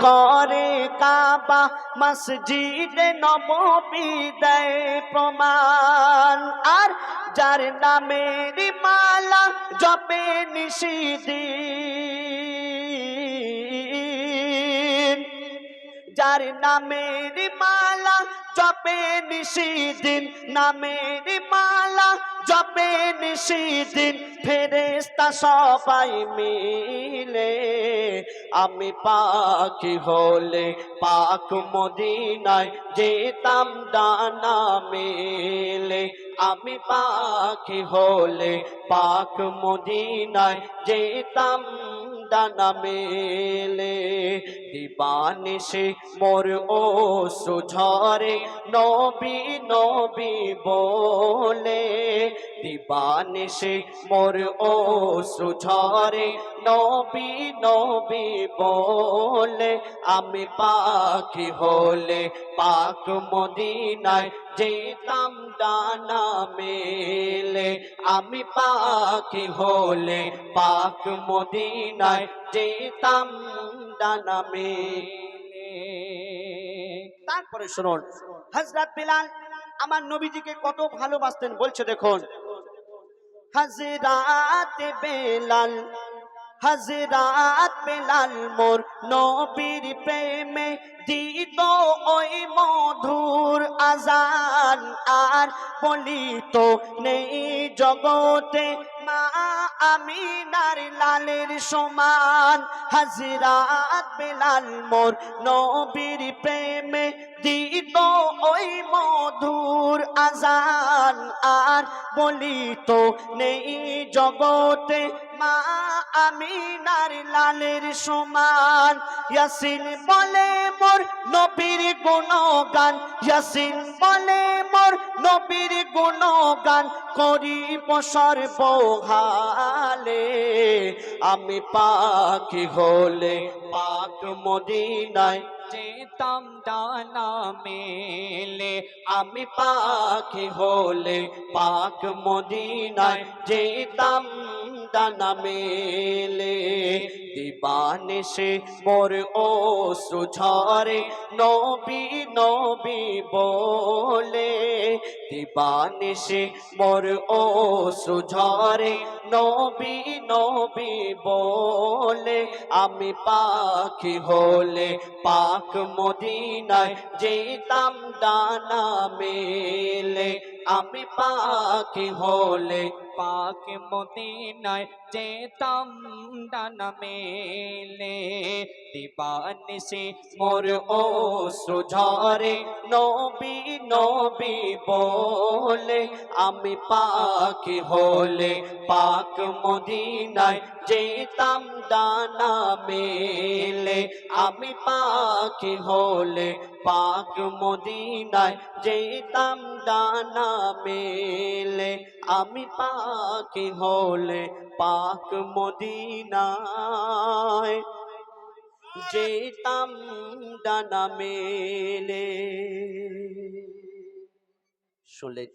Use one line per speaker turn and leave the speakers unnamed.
করে কাবা, মসজিদ নবী দেয় প্রমাণ। আর যার নামের মালা জপে নিষিদিন যার নামের মালা জপে নিষিদিন নামের মালা জপে নিষিদিন ফেরেস্তা সবাই মিলে। আমি পাখি হলে পাক মদিনায় যেতাম ডানা মেলে। আমি পাখি হলে পাক মদিনায় যেতাম ডানা মেলে দিবানিসে মোর ও সুঝরে নবী নবী বলে দিবানিসে মোর ও সুঝরে নবী নবী বলে, আমি পাখি হলে পাক মদিনায় যেতাম ডানা মেলে। আমি পাখি হলে পাক মদিনায় যেতাম ডানা মেলে। তারপরে শুনুন হজরত বিলাল আমার নবীজিকে কত ভালোবাসতেন, বলছে দেখুন। হজরাত বেলাল হজরাত বেলাল মোর নবীর প্রেমে দিত ওই মধুর আজান, আর বলিত, নেই জগতে মা আমিনার লালের সমান। হাজরাত বেলাল মোর নবীর প্রেমে দিত ওই মধুর আজান। আর বলিত, নেই জগতে মা আমিনার লালের সমান। ইয়াসিন বলে, মোর নবীর গুণগান। ইয়াসিন বলে, মোর নবীর গুণগান। করি পশার বহালে, আমি পাখি হলে পাক মদিনায় যেতাম দানা মেলে, আমি পাখি হলে পাক মদিনায় যেতাম ডানা মেলে দিবানিসে মোর ও সুঝরে নবী নবী বলে। দিবানিসে মোর ও সুঝরে নবী নবী বলে। আমি পাখি হলে পাক মদিনায় যেতাম ডানা মেলে। আমি পাখি হলে
পাক মদিনায় যেতাম ডানা মেলে। দিবানিসে
মোর ও সুঝরে নবী নবী বলে, আমি পাখি হলে পাক মদিনায় যেতাম ডানা মেলে। আমি পাখি হলে পাক মদিনায় যেতাম ডানা মেলে। আমি পাখি হলে পাক মদিনায় যেতাম ডানা মেলে। শুনলেন?